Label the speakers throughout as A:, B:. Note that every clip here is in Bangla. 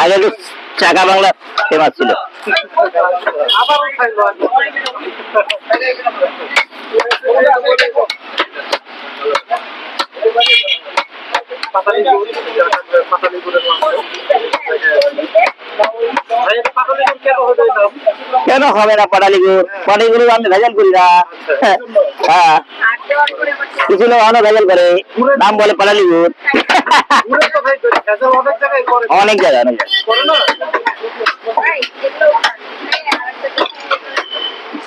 A: আগে তো চাকা বাংলা ফেমাস ছিল। কেন হবে না পাটালিগুড়? পাটালিগুড় আমি ভেজাল করি না। হ্যাঁ। কিছু লোক অনেক ভেজাল করে নাম বলে পাটালিগুড় অনেক জায়গায় অনেক জায়গায়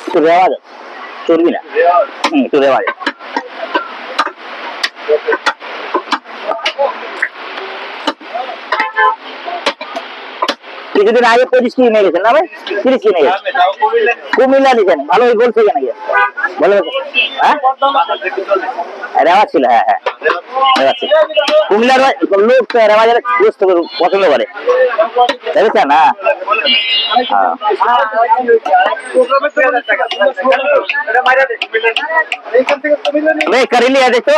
A: একটু রেওয়া যায় চলবি না হুম একটু কিছুদিন আগে পঁচিশ কেজি নিয়ে গেছেন না ভাই তিরিশ কেজি নিয়ে গেছেন কুমিল্লা দিয়েছেন ভালো বলছে কেন গিয়ে বলে হ্যাঁ রেওয়া ছিল হ্যাঁ হ্যাঁ রেওয়া ছিল কুমিল্লার লোক তো রেওয়া যারা বুঝতে পছন্দ করে দেখেছেন হ্যাঁ হ্যাঁ नहीं कर ही लिया देखो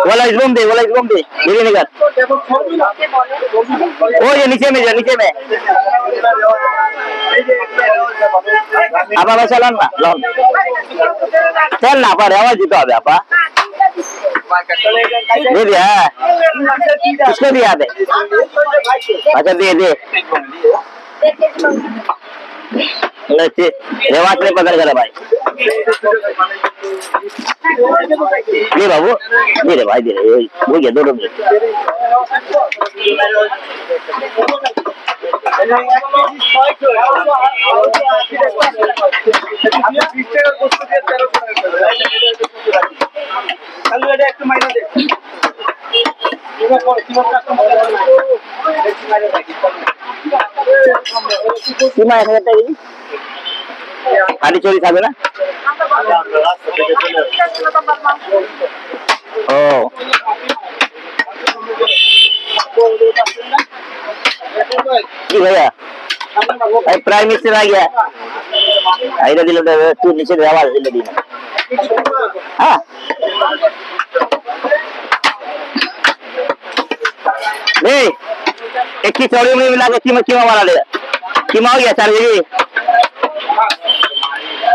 A: वाला इस दे वाला इस दे धीरे निकल ओ ये नीचे में जा बगीचे में। आपा आवा चलन ना, लन। चल ना पर आवाज़ जीतो अबे आपा। दे दिया किसको दिया दे। अच्छा दे दे। रेवाज ने पकड़ कर भाई। দে বাবু দে রে ভাই দে রে ওই ওই গে দৌড়ো আমি বিশ টাকা করতে দিয়ে তেরো টাকা এটা একটু মাইনে দে কি মাইনে টাকা खाली चोरी खा देना भैया। प्राइम मिनिस्टर आ गया। आइरा दिल तो तू नीचे दिल हाँ। नहीं, एक चौड़ी में मिला के ले कीमा हो गया चार जी।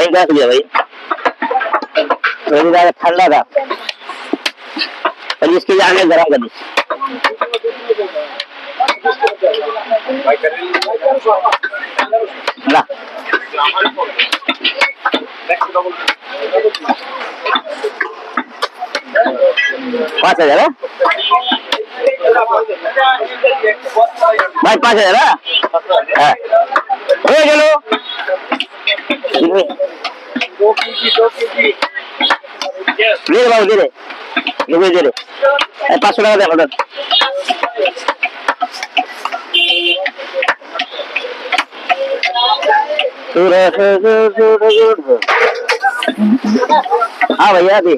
A: भाई क्या किया भाई। मेरी ज़्यादा ठंडा था। और इसके जाने गरम कर ना पाँच हज़ार भाई पाँच हज़ार, है? হ্যাঁ হয়ে গেল দে রে বাবু দে রে নেবে দে রে এই পাঁচশো টাকা দেন ওটা हाँ भैया दी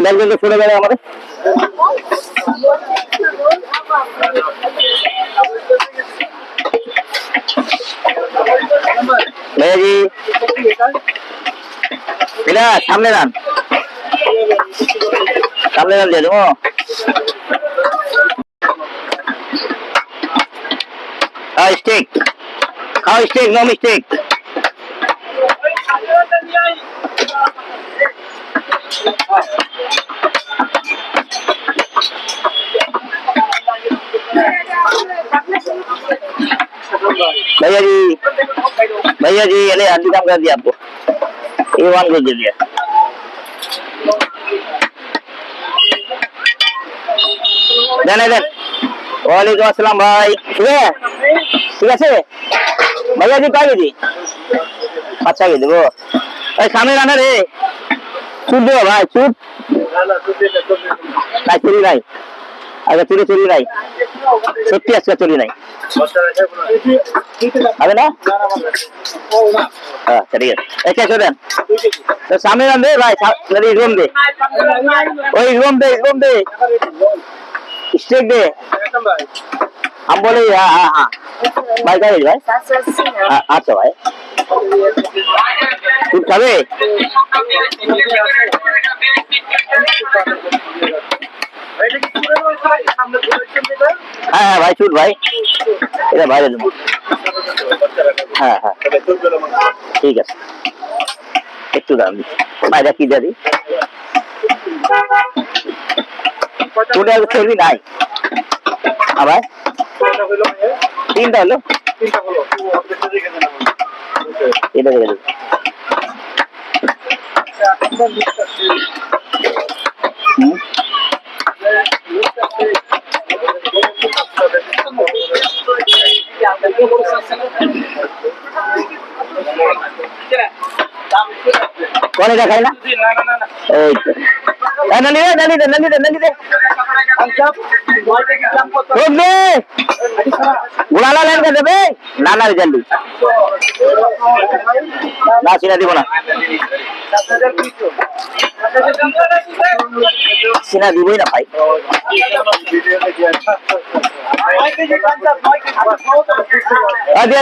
A: একজন শুনে গেলে আমাদের भैया जी এটা সামনে রান। সামনে রান দিয়ে দেবো। স্টেক খাও স্টেক নো মিস্টেক भैया जी भैया जी ये ले आधी काम कर दिया आपको ये वन कर दिया দেন দেন ওয়ালাইকুম আসসালাম ভাই ঠিক আছে ঠিক আছে ভাইয়া জি কয় কেজি পাঁচ ছয় কেজি দেবো ওই সামনে রান্না রে চুট দেবো ভাই চুট
B: নাই চুরি নাই আগে চুরি চুরি নাই। সত্যি আজকে চুরি নাই। হবে না? আচ্ছা ঠিক আছে। একে চলেন সামনে রাম দে, ভাই রুম দে। ওই রুম দে রুম দে। স্টেক দে। আমি বলি হ্যাঁ হ্যাঁ হ্যাঁ। ভাই গাড়ি ভাই। হ্যাঁ, আচ্ছা ভাই। তুই খাবে? হ্যাঁ হ্যাঁ ভাই শুট ভাই। এটা বাইরে দেবো। হ্যাঁ হ্যাঁ। ঠিক আছে। একটু দাম বাইরে কি দাদি চলে আসবে নাই? আবার তিনটা হলো? এটা দেখে দেবো। কোন এটা খাই না এই তো এই নালি দে নালি দে নালি দে লেন কে দেবে না না জলদি না। সিনা দিব না। সিনা দিবই না, ভাই। দিয়ে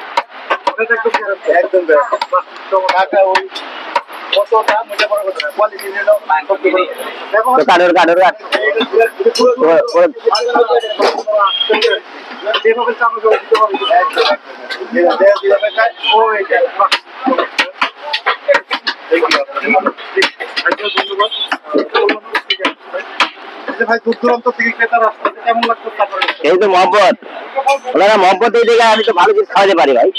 C: একদম ওই
B: কাঠোর কাঠোর কাঠ এই তো মহব্বত। ওনারা মহব্বত এই দেখে আমি তো ভালো কিছু খাওয়াতে পারি ভাই।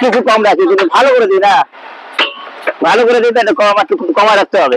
B: কিছু কম রাখি কিন্তু ভালো করে দিই না। ভালো করে তাহলে কম একটু কমা রাখতে হবে।